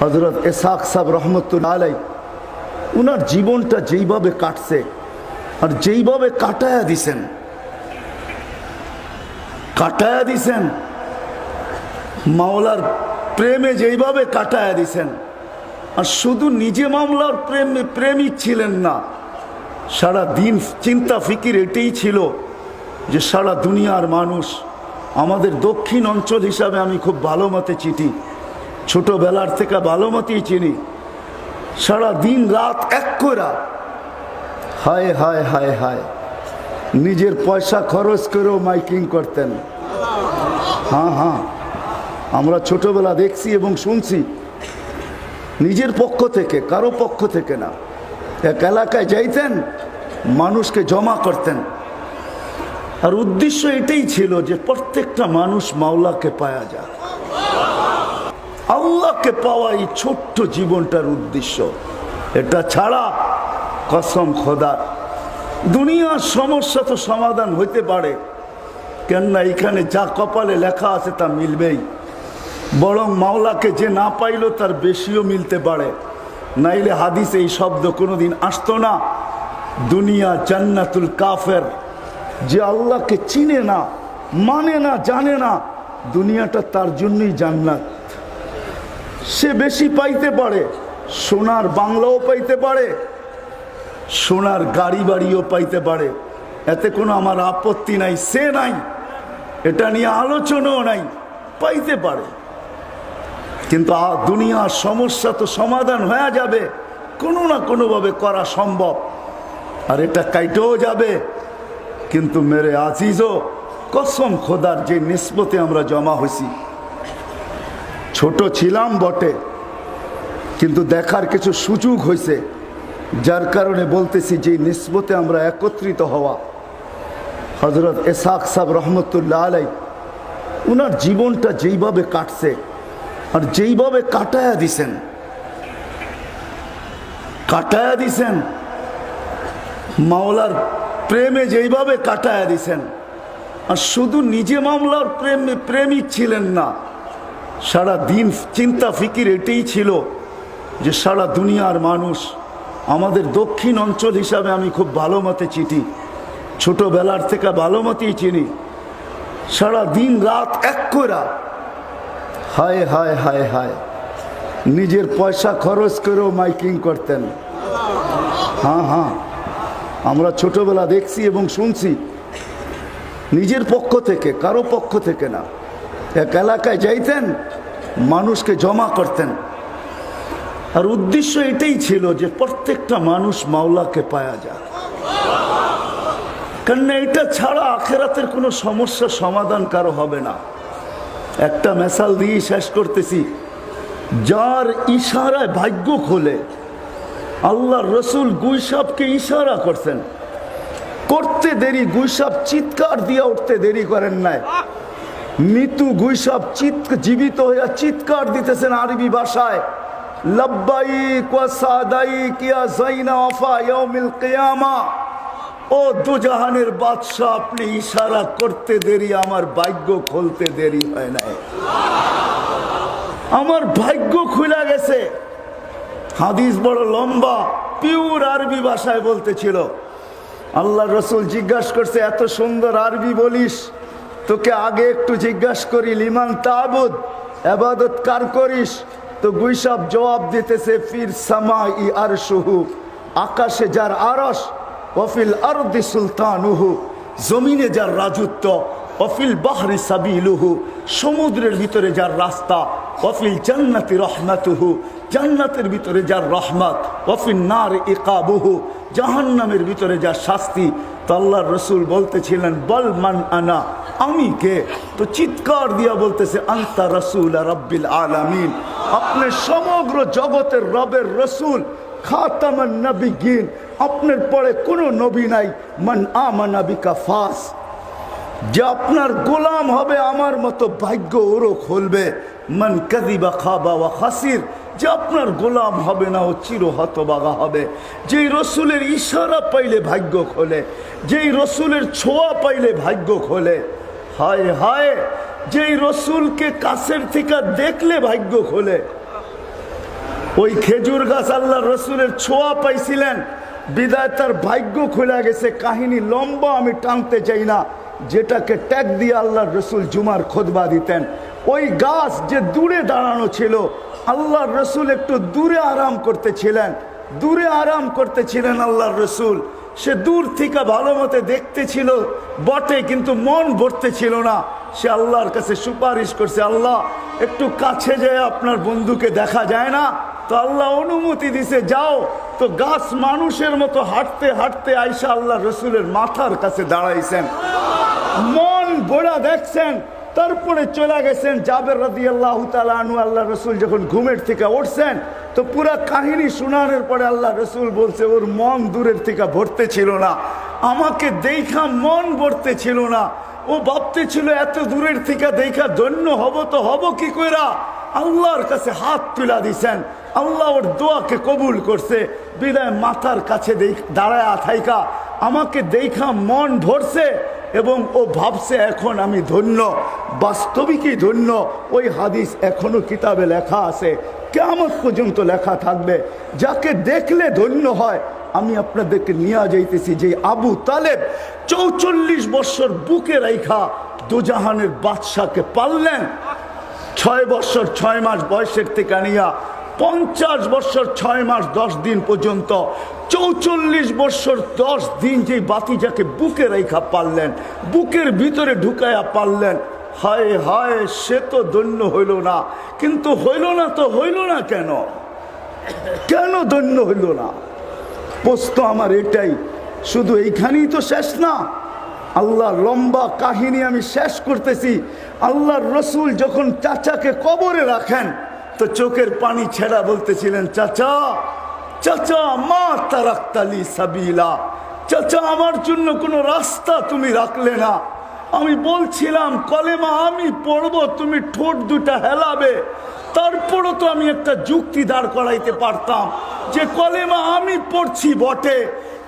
হজরত এসাক সাহ রহমতুল্লা আলাই উনার জীবনটা যেইভাবে কাটছে আর যেইভাবে কাটায়া দিছেন কাটায়া দিছেন, মাওলার প্রেমে যেইভাবে কাটায়া দিছেন, আর শুধু নিজে মামলার প্রেম প্রেমিক ছিলেন না, সারা দিন চিন্তা ফিকির এটাই ছিল যে সারা দুনিয়ার মানুষ আমাদের দক্ষিণ অঞ্চল হিসাবে আমি খুব ভালো মতে চিঠি ছোটবেলার থেকে ভালো মতেই চিনি। সারা দিন রাত এক করা হায় হায় হায় হায়, নিজের পয়সা খরচ করেও মাইকিং করতেন। হ্যাঁ হ্যাঁ আমরা ছোটবেলা দেখছি এবং শুনছি, নিজের পক্ষ থেকে, কারও পক্ষ থেকে না। এক এলাকায় যাইতেন, মানুষকে জমা করতেন। আর উদ্দেশ্য এটাই ছিল যে প্রত্যেকটা মানুষ মাওলাকে পাওয়া যায় আল্লাহকে পাওয়া এই ছোট্ট জীবনটার উদ্দেশ্য। এটা ছাড়া কসম খোদা, দুনিয়ার সমস্যা তো সমাধান হইতে পারে। কেননা এখানে যা কপালে লেখা আছে তা মিলবেই। বরং মাওলাকে যে না পাইল তার বেশিও মিলতে পারে। নাইলে হাদিস এই শব্দ কোনোদিন আসতো না, দুনিয়া জান্নাতুল কাফের। যে আল্লাহকে চিনে না মানে না, জানে না, দুনিয়াটা তার জন্যই জান্নাত। সে বেশি পাইতে পারে, সোনার বাংলাও পাইতে পারে, সোনার গাড়ি বাড়িও পাইতে পারে। এতে কোনো আমার আপত্তি নাই, সে নাই, এটা নিয়ে আলোচনাও নাই, পাইতে পারে। কিন্তু দুনিয়ার সমস্যা তো সমাধান হয়ে যাবে, কোনো না কোনোভাবে করা সম্ভব। আর এটা কাইটেও যাবে, কিন্তু মেরে আজিজও, কসম খোদার যে নিষ্পতে আমরা জমা হয়েছি ছোট ছিলাম বটে, কিন্তু দেখার কিছু সুযোগ হয়েছে যার কারণে বলতেছি যে নিসবতে আমরা একত্রিত হওয়া। হজরত এসাক সাহ রহমতুল্লাহ আলাই উনার জীবনটা যেইভাবে কাটছে আর যেইভাবে কাটায়া দিছেন কাটায়া দিছেন, মাওলার প্রেমে যেইভাবে কাটায়া দিছেন, আর শুধু নিজে মামলার প্রেমে প্রেমিক ছিলেন না সারা দিন চিন্তা ফিকির এটাই ছিল যে সারা দুনিয়ার মানুষ আমাদের দক্ষিণ অঞ্চল হিসাবে আমি খুব ভালো মতে চিঠি ছোটোবেলার থেকে ভালো মতেই চিনি। সারা দিন রাত এক করা হায় হায় হায় হায়, নিজের পয়সা খরচ করেও মাইকিং করতেন। হ্যাঁ হ্যাঁ আমরা ছোটবেলা দেখছি এবং শুনছি। নিজের পক্ষ থেকে, কারও পক্ষ থেকে না। এক এলাকায় যাইতেন মানুষকে জমা করতেন। আর উদ্দেশ্য এটাই ছিল যে প্রত্যেকটা মানুষ মাওলাকে পাওয়া যায় কেননা এটা ছাড়া আখেরাতের কোনো সমস্যার সমাধান কারও হবে না। একটা মেসাল দিয়ে শেষ করতেছি। যার ইশারায় ভাগ্য খোলে আল্লাহ রসুল গুইসাবকে ইশারা করছেন। করতে দেরি গুইসাব চিৎকার দিয়ে উঠতে দেরি করেন নাই। মৃত্যু গুইসাব চিৎ জীবিত হইয়া চিৎকার দিতেছেন আরবি ভাষায়। ও দুজাহানের আপনি ইশারা করতে দেরি, আমার ভাগ্য খুলতে দেরি হয় নাই। আমার ভাগ্য খুলে গেছে। হাদিস বড় লম্বা, পিওর আরবি ভাষায় বলতেছিল। আল্লাহ রসুল জিজ্ঞাসা করছে, এত সুন্দর আরবি বলিস? তোকে আগে একটু জিজ্ঞাসা করি, লিমান তাবুদ এবাদত কার করিস? তো গুইসাব জবাব দিতেছে, ফির সামা ই আর সুহু আকাশে যার আরস অফিল আরদি সুলতানুহু, জমিনে যার রাজত্ব, অফিল বাহরি সাবিলুহু, সমুদ্রের ভিতরে যার রাস্তা, অফিল জান্নাতি রহমাতুহু, জান্নাতের ভিতরে যার রহমত, অফিল নার ইকাবুহু, জাহান্নামের ভিতরে যার শাস্তি। তো রসুল বলতেছিলেন, বল মান আনা আমি কে তো চিৎকার দিয়া বলতেছে, আন্তা রসুল রব্বিল আলামিন। আপনি সমগ্র জগতের রবের রসুল, খাতামান নবীগিন আপনার পরে কোনো নবী নাই, মান আমানাবিকা ফাস। যে আপনার গোলাম হবে, আমার মতো ভাগ্য ওরও খুলবে। মন কাদিবা খাবা ওয়া খাসির। যে আপনার গোলাম হবে না, ও চির হতবাগা হবে। যেই রসুলের ইশারা পাইলে ভাগ্য খোলে, যেই রসুলের ছোঁয়া পাইলে ভাগ্য খোলে। হায় হায়, যেই রসুলকে কাছের থেকে দেখলে ভাগ্য খোলে। ওই খেজুর গাছ আল্লাহ রসুলের ছোঁয়া পাইছিলেন, বিদায় তার ভাগ্য খুলে গেছে, কাহিনী লম্বা, আমি টানতে চাই না। যেটাকে ট্যাগ দিয়ে আল্লাহ রসুল জুমার খোদবা দিতেন। ওই গাছ যে দূরে দাঁড়ানো ছিল আল্লাহ রসুল একটু দূরে আরাম করতেছিলেন দূরে আরাম করতেছিলেন আল্লাহ রসুল। সে দূর থেকে ভালো মতে দেখতেছিল বটে, কিন্তু মন ভরতে ছিল না। সে আল্লাহর কাছে সুপারিশ করছে, আল্লাহ, একটু কাছে যায় আপনার বন্ধুকে দেখা যায় না? তো আল্লাহ অনুমতি দিছে, যাও। তো গাছ মানুষের মতো হাঁটতে হাঁটতে আইসা আল্লাহ রসুলের মাথার কাছে দাঁড়াইছেন। মন বোড়া দেখছেন, তারপরে চলে গেছেন জাবের রাদি আল্লাহ আনু আল্লাহ রসুল যখন ঘুমের থেকে উঠছেন তো পুরা কাহিনী শোনানোর পরে আল্লাহ রসুল বলছে, ওর মন দূরের থেকে ভরতে ছিল না। আমাকে দেখা মন ভরতে ছিল না। ও ভাবতে ছিল এত দূরের থেকে দেখা ধন্য হব তো হব কি কইরা? আল্লাহর কাছে হাত তুলা দিছেন। আল্লাহ ওর দোয়াকে কবুল করছে। বিদায় মাথার কাছে দাঁড়ায় থাইকা। আমাকে দেখা মন ভরছে। এবং ও ভাবছে এখন আমি ধন্য, বাস্তবিকই ধন্য। ওই হাদিস এখনও কিতাবে লেখা আছে। কেমন পর্যন্ত লেখা থাকবে। যাকে দেখলে ধন্য হয়, আমি আপনাদেরকে নিয়ে যাইতেছি যে আবু তালেব চৌচল্লিশ বছর বুকে রাইখা দুজাহানের বাদশাকে পাললেন। ছয় বছর ছয় মাস বয়সের থেকে নিয়া পঞ্চাশ বছর, ছয় মাস, দশ দিন পর্যন্ত, চৌচল্লিশ বছর, দশ দিন যে বাতিজাকে বুকে রেখা পারলেন, বুকের ভিতরে ঢুকাইয়া পারলেন, হায় হায়, সে তো ধন্য হইল না। কিন্তু হইল না তো হইল না কেন? কেন ধন্য হইল না? প্রশ্ন আমার এটাই, শুধু এইখানেই তো শেষ না। আল্লাহ লম্বা কাহিনী আমি শেষ করতেছি। আল্লাহর রসুল যখন চাচাকে কবরে রাখেন তো চোখের পানি ছেড়া বলতেছিলেন, চাচা চাচা মা তারাক্তালি সাবিলা। চাচা, আমার জন্য কোনো রাস্তা তুমি রাখলে না। আমি বলছিলাম, কলেমা আমি পড়ব, তুমি ঠোঁট দুটা হেলাবে। তারপরও তো আমি একটা যুক্তি দাঁড় করাইতে পারতাম যে কলেমা আমি পড়ছি বটে।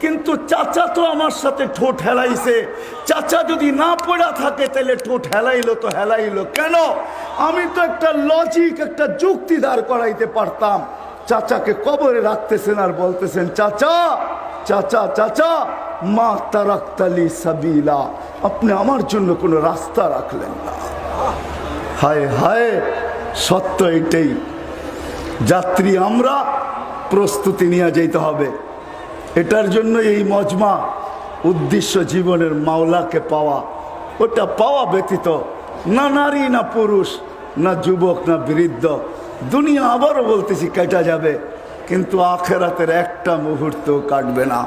কিন্তু চাচা তো আমার সাথে ঠোঁট হেলাইছে। চাচা যদি না পড়া থাকে, তাহলে ঠোঁট হেলাইলো তো হেলাইলো। কেন? আমি তো একটা লজিক একটা যুক্তি দাঁড় করাইতে পারতাম। চাচাকে কবরে রাখতেছেন আর বলতেছেন, চাচা চাচা চাচা, মা তারাক্তালি সাবিলা। আপনি আমার জন্য কোনো রাস্তা রাখলেন না। হায় হায়, সত্য এটাই। যাত্রী আমরা, প্রস্তুতি নিয়ে যেতে হবে। এটার জন্য এই মজমা উদ্দেশ্য জীবনের মাওলাকে পাওয়া। ওটা পাওয়া ব্যতীত না নারী, না পুরুষ, না যুবক, না বৃদ্ধ, দুনিয়া আবারও বলতেছি কেটা যাবে, কিন্তু আখেরাতের একটা মুহূর্ত কাটবে না।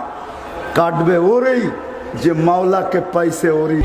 কাটবে ওরেই যে মাওলাকে পাইছে ওরই।